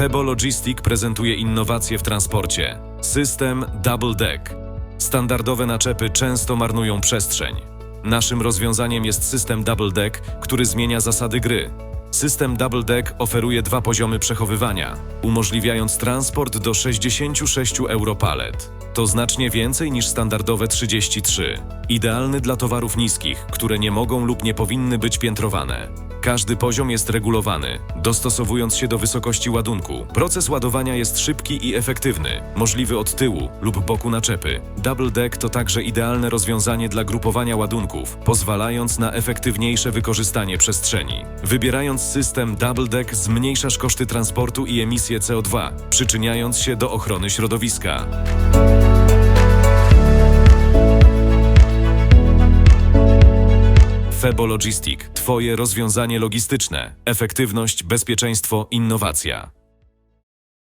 Febo Logistic prezentuje innowacje w transporcie. System Double Deck. Standardowe naczepy często marnują przestrzeń. Naszym rozwiązaniem jest system Double Deck, który zmienia zasady gry. System Double Deck oferuje dwa poziomy przechowywania, umożliwiając transport do 66 europalet. To znacznie więcej niż standardowe 33. Idealny dla towarów niskich, które nie mogą lub nie powinny być piętrowane. Każdy poziom jest regulowany, dostosowując się do wysokości ładunku. Proces ładowania jest szybki i efektywny, możliwy od tyłu lub boku naczepy. Double Deck to także idealne rozwiązanie dla grupowania ładunków, pozwalając na efektywniejsze wykorzystanie przestrzeni. Wybierając system Double Deck zmniejszasz koszty transportu i emisję CO2, przyczyniając się do ochrony środowiska. Febo Logistic. Twoje rozwiązanie logistyczne. Efektywność, bezpieczeństwo, innowacja.